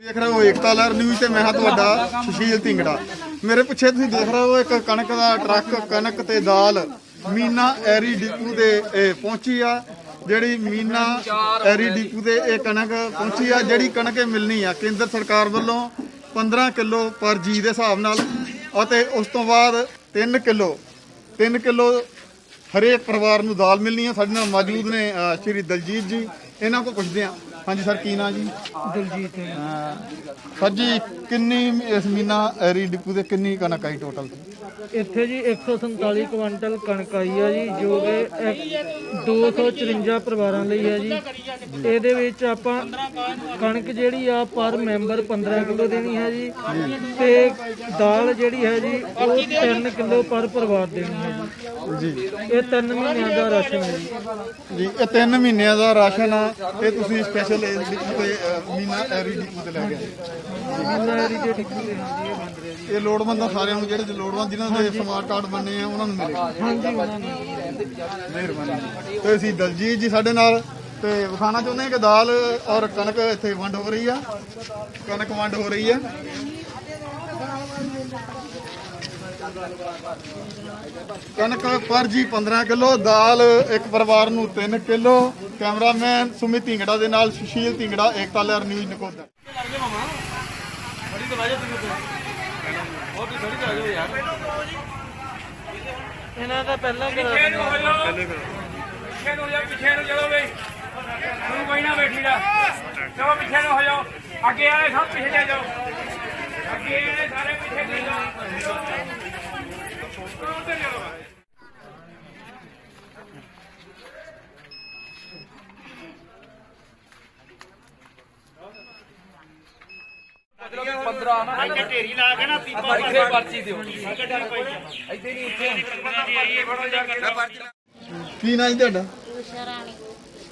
ਦੇਖ ਰਹੇ ਹੋ, ਏਕਤਾ ਲਹਿਰ ਨਿਊਜ਼ ਤੇ ਮੈਂ ਹਾਂ ਤੁਹਾਡਾ ਸੁਸ਼ੀਲ ਢਿੰਗੜਾ। ਮੇਰੇ ਪਿੱਛੇ ਤੁਸੀਂ ਦੇਖ ਰਹੇ ਹੋ, ਇੱਕ ਕਣਕ ਦਾ ਟਰੱਕ, ਕਣਕ ਤੇ ਦਾਲ, ਮੀਨਾ ਐਰੀ ਡਿਪੂ ਦੇ ਇਹ ਪਹੁੰਚੀ ਆ। ਜਿਹੜੀ ਮੀਨਾ ਐਰੀ ਡਿਪੂ ਦੇ ਇਹ ਕਣਕ ਪਹੁੰਚੀ ਆ, ਜਿਹੜੀ ਕਣਕ ਇਹ ਮਿਲਣੀ ਆ। ਕੇਂਦਰ ਸਰਕਾਰ ਵੱਲੋਂ 15 ਕਿਲੋ ਪਰ ਜੀ ਦੇ ਹਿਸਾਬ ਨਾਲ ਅਤੇ ਉਸ ਤੋਂ ਬਾਅਦ 3 ਕਿਲੋ 3 ਕਿਲੋ ਹਰੇਕ ਪਰਿਵਾਰ ਨੂੰ ਦਾਲ ਮਿਲਣੀ ਆ। ਸਾਡੇ ਨਾਲ ਮੌਜੂਦ ਨੇ ਸ਼੍ਰੀ ਦਲਜੀਤ ਜੀ। ਇਹਨਾਂ ਕੋਲ ਪੁੱਛਦੇ ਆ ਹਾਂਜੀ ਸਰ ਕੀ ਨਾਂ ਜੀ? ਦਲਜੀਤ ਸਰ ਜੀ ਕਿੰਨੀ ਇਸ ਮਹੀਨਾ ਐਰੀ ਡਿਪੂ ਦੇ ਕਿੰਨੀ ਕਣਕ ਆਈ ਟੋਟਲ ਇੱਥੇ ਜੀ 147 ਕੁਇੰਟਲ ਕਣਕ ਆਈ ਆ ਜੀ ਜੋ ਕਿ ਇੱਕ 254 ਪਰਿਵਾਰਾਂ ਲਈ ਹੈ ਜੀ। ਇਹਦੇ ਵਿੱਚ ਆਪਾਂ ਕਣਕ ਜਿਹੜੀ ਆ ਪਰ ਮੈਂਬਰ 15 ਕਿਲੋ ਦੇਣੀ ਹੈ ਜੀ ਤੇ ਦਾਲ ਜਿਹੜੀ ਹੈ ਜੀ ਉਹ 3 ਕਿਲੋ ਪਰ ਪਰਿਵਾਰ ਦੇਣੀ ਹੈ ਜੀ। ਜੀ। ਇਹ 3 ਮਹੀਨਿਆਂ ਦਾ ਰਾਸ਼ਨ ਹੈ ਜੀ। ਜੀ ਇਹ 3 ਮਹੀਨਿਆਂ ਦਾ ਰਾਸ਼ਨ ਆ ਇਹ ਤੁਸੀਂ ਸਪੈਸ਼ਲ ਤੇ ਅ, ਮਹੀਨਾ ਐਰੀ ਡਿਪੂ ਤੇ ਲੈ ਗਏ ਦੇ ਹਾਂਜੀ ਇਹ ਬਣ ਰਿਹਾ ਜੀ। ਇਹ ਲੋੜਵੰਦਾਂ ਸਾਰਿਆਂ ਨੂੰ ਜਿਹੜੇ ਲੋੜਵੰਦ ਜਿਨ੍ਹਾਂ ਦੇ ਸਮਾਰਟ ਕਾਰਡ ਬਣੇ ਆ ਉਹਨਾਂ ਨੂੰ ਮਿਲੇਗਾ ਹਾਂਜੀ ਮਿਹਰਬਾਨੀ। ਤੇ ਅਸੀਂ ਦਲਜੀਤ ਜੀ ਸਾਡੇ ਨਾਲ ਤੇ ਵਿਖਾਣਾ ਚਾਹੁੰਦੇ ਹਾਂ ਕਿ ਦਾਲ ਔਰ ਕਣਕ ਇੱਥੇ ਵੰਡ ਹੋ ਰਹੀ ਆ। ਕਣਕ ਵੰਡ ਹੋ ਰਹੀ ਆ। ਕਣਕ ਪਰ ਜੀ 15 ਕਿਲੋ ਦਾਲ ਇੱਕ ਪਰਿਵਾਰ ਨੂੰ 3 ਕਿਲੋ ਕੈਮਰਾਮੈਨ ਸੁਮਿਤ ਢਿੰਗੜਾ ਦੇ ਨਾਲ ਸੁਸ਼ੀਲ ਢਿੰਗੜਾ ਏਕਤਾ ਲਹਿਰ ਨਿਊਜ਼ ਨਕੋਦਰ। ਇਹਨਾਂ ਦਾ ਪਹਿਲਾਂ ਕਰਾ। ਪਿੱਛੇ ਨੂੰ ਜਾ ਪਿੱਛੇ ਨੂੰ ਚਲੋ ਬਈ। ਤੂੰ ਕੋਈ ਨਾ ਬੈਠੀ ਦਾ। ਚਲੋ ਪਿੱਛੇ ਨੂੰ ਹੋ ਜਾਓ। ਅੱਗੇ ਆਏ ਸਭ ਪਿੱਛੇ ਜਾ ਜਾਓ। ਅੱਗੇ ਆਏ ਸਾਰੇ ਪਿੱਛੇ ਜਾ ਜਾਓ। ਕੀ ਨਾਂ ਜੀ ਤੁਹਾਡਾ? ਉਸ਼ਾ ਰਾਣੀ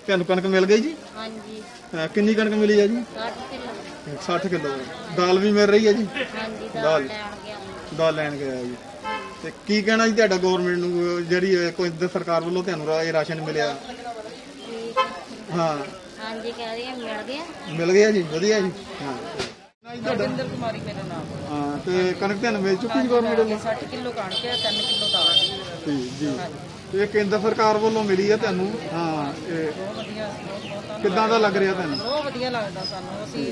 ਤੁਹਾਨੂੰ ਕਣਕ ਮਿਲ ਗਈ ਜੀ? ਹਾਂਜੀ। ਅਹ ਕਿੰਨੀ ਕਣਕ ਮਿਲੀ ਹੈ ਜੀ? 60 ਕਿਲੋ। 60 ਕਿਲੋ। ਦਾਲ ਵੀ ਮਿਲ ਰਹੀ ਹੈ ਜੀ? ਹਾਂਜੀ ਦਾਲ। ਦਾਲ। ਲੈਣ ਗਿਆ ਦਾਲ ਲੈਣ ਗਿਆ ਜੀ। ਤੇ ਕੀ ਕਹਿਣਾ ਜੀ ਤੁਹਾਡਾ ਗਵਰਨਮੈਂਟ ਨੂੰ ਜਿਹੜੀ ਇਹ ਕੋਈ ਇੱਧਰ ਸਰਕਾਰ ਵੱਲੋਂ ਤੁਹਾਨੂੰ ਰਾ- ਇਹ ਰਾਸ਼ਨ ਮਿਲਿਆ? ਠੀਕ ਹੈ। ਹਾਂ। ਹਾਂਜੀ ਕਹਿ ਰਹੀ ਹਾਂ ਮਿਲ ਗਿਆ। ਮਿਲ ਗਿਆ ਜੀ ਵਧੀਆ ਜੀ। ਹਾਂ। ਨਹੀਂ ਤੁਹਾਡਾ? ਜਿੰਦਰ ਕੁਮਾਰੀ ਮੇਰਾ ਨਾਮ। ਹਾਂ ਤੇ ਕਣਕ ਤੁਹਾਨੂੰ ਮਿਲ ਚੁੱਕੀ ਜੀ ਗਵਰਨਮੈਂਟ ਵੱਲੋਂ? 60 ਕਿਲੋ ਕਣਕ ਹੈ 3 ਕਿਲੋ ਦਾਲ। ਜੀ। ਜੀ ਇਹ ਕੇਂਦਰ ਸਰਕਾਰ ਵੱਲੋਂ ਮਿਲੀ ਹੈ ਤੁਹਾਨੂੰ। ਹਾਂ ਇਹ ਬਹੁਤ ਵਧੀਆ ਬਹੁਤ ਬਹੁਤ ਕਿੱਦਾਂ ਦਾ ਲੱਗ ਰਿਹਾ ਤੁਹਾਨੂੰ? ਬਹੁਤ ਵਧੀਆ ਲੱਗਦਾ ਸਾਨੂੰ। ਅਸੀਂ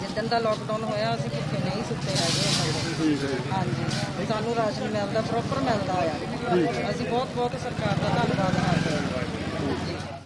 ਜਿੱਦਣ ਦਾ ਲੋਕਡਾਊਨ ਹੋਇਆ ਅਸੀਂ ਭੁੱਖੇ ਨਹੀਂ ਸੁੱਤੇ ਹੈਗੇ। ਠੀਕ ਹੈ ਹਾਂਜੀ। ਸਾਨੂੰ ਰਾਸ਼ਨ ਮਿਲਦਾ ਪ੍ਰੋਪਰ ਮਿਲਦਾ ਆ। ਅਸੀਂ ਬਹੁਤ ਬਹੁਤ ਸਰਕਾਰ ਦਾ ਧੰਨਵਾਦ ਕਰਦੇ ਹਾਂ।